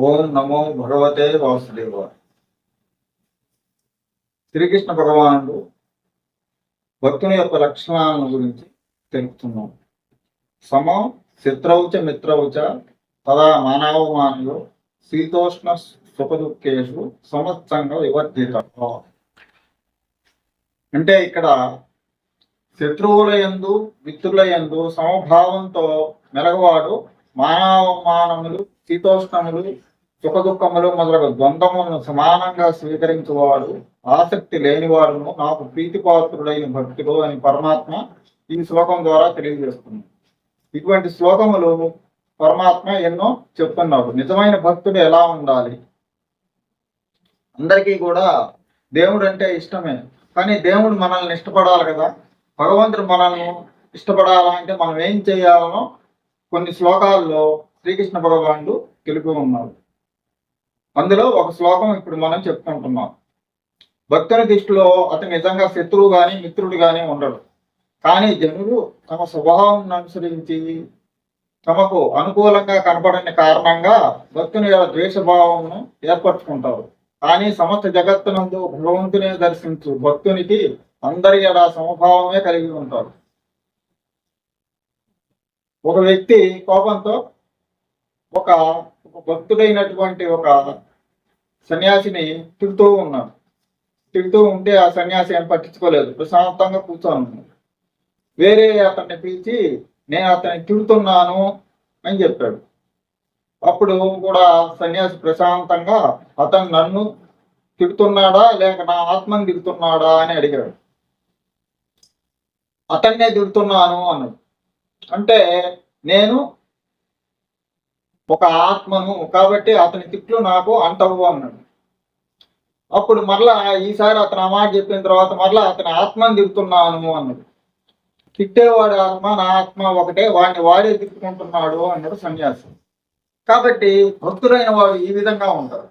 ఓం నమో భగవతే వాసుదేవ శ్రీకృష్ణ భగవానుడు భక్తుని యొక్క లక్షణాలను గురించి తెలుపుతున్నాం సమం శత్రౌచ మిత్రౌచ తదా మానవమానులు శీతోష్ణ సుఖదుఖేషు సమస్తంగా వివర్ధిత. అంటే ఇక్కడ శత్రువుల యందు మిత్రుల యందు సమభావంతో మెలగవాడు మానవమానములు శీతోష్ణములు సుఖ దుఃఖములు మొదలగు ద్వంద్వములను సమానంగా స్వీకరించువాడు ఆసక్తి లేనివాడును నాకు ప్రీతిపాత్రుడైన భక్తుడు అని పరమాత్మ ఈ శ్లోకం ద్వారా తెలియజేస్తుంది. ఇటువంటి శ్లోకములు పరమాత్మ ఎన్నో చెప్తున్నాడు. నిజమైన భక్తుడు ఎలా ఉండాలి? అందరికీ కూడా దేవుడు అంటే ఇష్టమే. కానీ దేవుడు మనల్ని ఇష్టపడాలి కదా. భగవంతుడు మనల్ని ఇష్టపడాలంటే మనం ఏం చేయాలనో కొన్ని శ్లోకాల్లో శ్రీకృష్ణ భగవానుడు తెలిపి ఉన్నాడు. అందులో ఒక శ్లోకం ఇప్పుడు మనం చెప్పుకుంటున్నాం. భక్తుని దృష్టిలో అతను నిజంగా శత్రువు కానీ మిత్రుడు కానీ ఉండడు. కానీ జనులు తమ స్వభావం అనుసరించి తమకు అనుకూలంగా కనపడని కారణంగా భక్తుని ద్వేషభావమును ఏర్పరచుకుంటారు. కానీ సమస్త జగత్తునందు భగవంతునే దర్శించు భక్తునికి అందరి ఎలా సమభావమే కలిగి ఉంటారు. ఒక వ్యక్తి కోపంతో ఒక ఒక భక్తుడైనటువంటి ఒక సన్యాసిని తిడుతూ ఉన్నాడు. తిడుతూ ఉంటే ఆ సన్యాసి ఏం పట్టించుకోలేదు. ప్రశాంతంగా కూర్చొని వేరే అతన్ని పిలిచి నేను అతన్ని తిడుతున్నాను అని చెప్పాడు. అప్పుడు కూడా సన్యాసి ప్రశాంతంగా అతను నన్ను తిడుతున్నాడా? లేక నా ఆత్మను తిడుతున్నాడా? అని అడిగాడు. అతన్నే తిడుతున్నాను అన్నాడు. అంటే నేను ఒక ఆత్మను కాబట్టి అతని తిట్లు నాకు అంటవు అన్నాడు. అప్పుడు మరలా ఈసారి అతను ఆ మాట చెప్పిన తర్వాత మరలా అతని ఆత్మని తిప్పుతున్నాను అన్నాడు. తిట్టేవాడు ఆత్మ నా ఆత్మ ఒకటే వాడిని వాడే తిప్పుకుంటున్నాడు అన్నాడు సన్యాసి. కాబట్టి భక్తులైన వాడు ఈ విధంగా ఉంటారు.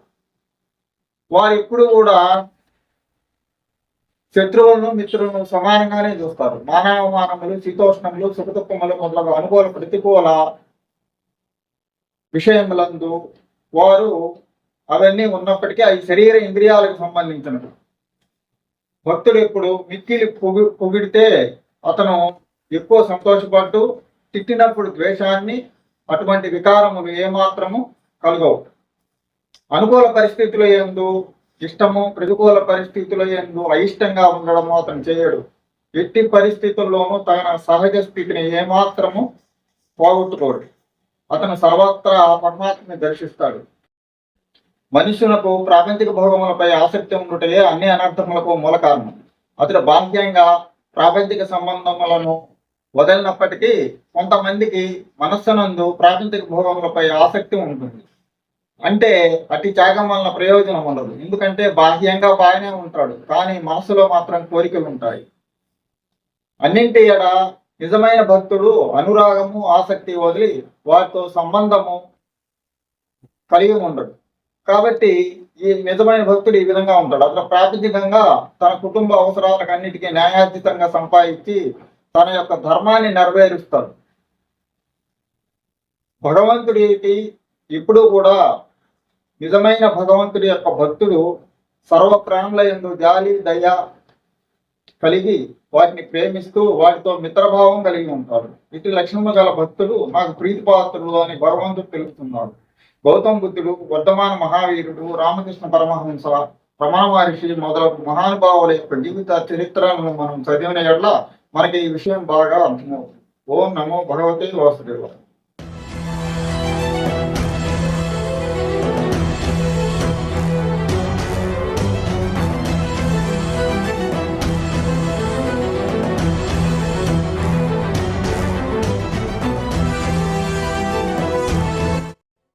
వారు ఎప్పుడు కూడా శత్రువులను మిత్రులను సమానంగానే చూస్తారు. మానవ మానవులు శీతోష్ణములు సుఖదుఖములు మొదలగు అనుకూల ప్రతికూల విషయములందు వారు అవన్నీ ఉన్నప్పటికీ అవి శరీర ఇంద్రియాలకు సంబంధించినవి. భక్తుడు ఎప్పుడు మిక్కిలి పొగి పొగిడితే అతను ఎక్కువ సంతోషపడుతూ తిట్టినప్పుడు ద్వేషాన్ని అటువంటి వికారములు ఏమాత్రము కలగవు. అనుకూల పరిస్థితిలో ఏందు ఇష్టము ప్రతికూల పరిస్థితిలో ఏందు అయిష్టంగా ఉండడము అతను చేయడు. ఎట్టి పరిస్థితుల్లోనూ తన సహజ స్థితిని ఏమాత్రము పోగొట్టుకోడు. అతను సర్వత్రా పరమాత్మని దర్శిస్తాడు. మనుషులకు ప్రాపంచిక భోగములపై ఆసక్తి ఉండుటయే అన్ని అనర్థములకు మూల కారణం. అతడు బాహ్యంగా ప్రాపంచిక సంబంధములను వదిలినప్పటికీ కొంతమందికి మనస్సునందు ప్రాపంచిక భోగములపై ఆసక్తి ఉంటుంది. అంటే అతి త్యాగం వలన ప్రయోజనం ఉండదు. ఎందుకంటే బాహ్యంగా బాగానే ఉంటాడు. కానీ మనసులో మాత్రం కోరికలు ఉంటాయి. అన్నింటి ఎడ నిజమైన భక్తుడు అనురాగము ఆసక్తి వదిలి వాటితో సంబంధము కలిగి ఉండడు. కాబట్టి ఈ నిజమైన భక్తుడు ఈ విధంగా ఉంటాడు. అతను ప్రాపంచికంగా తన కుటుంబ అవసరాలకు అన్నిటికీ న్యాయార్జితంగా సంపాదించి తన యొక్క ధర్మాన్ని నెరవేరుస్తాడు. భగవంతుడికి ఇప్పుడు కూడా నిజమైన భగవంతుడి యొక్క భక్తుడు సర్వ ప్రాణుల ఎందు జాలి దయ కలిగి వాటిని ప్రేమిస్తూ వాటితో మిత్రభావం కలిగి ఉంటాడు. ఇటు లక్షణము గల భక్తుడు నాకు ప్రీతిపాత్రుడు అని భగవంతుడు తెలుపుతున్నాడు. గౌతమ బుద్ధుడు వర్ధమాన మహావీరుడు రామకృష్ణ పరమహంస రమణ మహర్షి మొదలగు మహానుభావుల యొక్క జీవిత చరిత్రను మనం చదివిన ఎడ్ల మనకి ఈ విషయం బాగా అర్థమవుతుంది. ఓం నమో భగవతే వాసుదేవ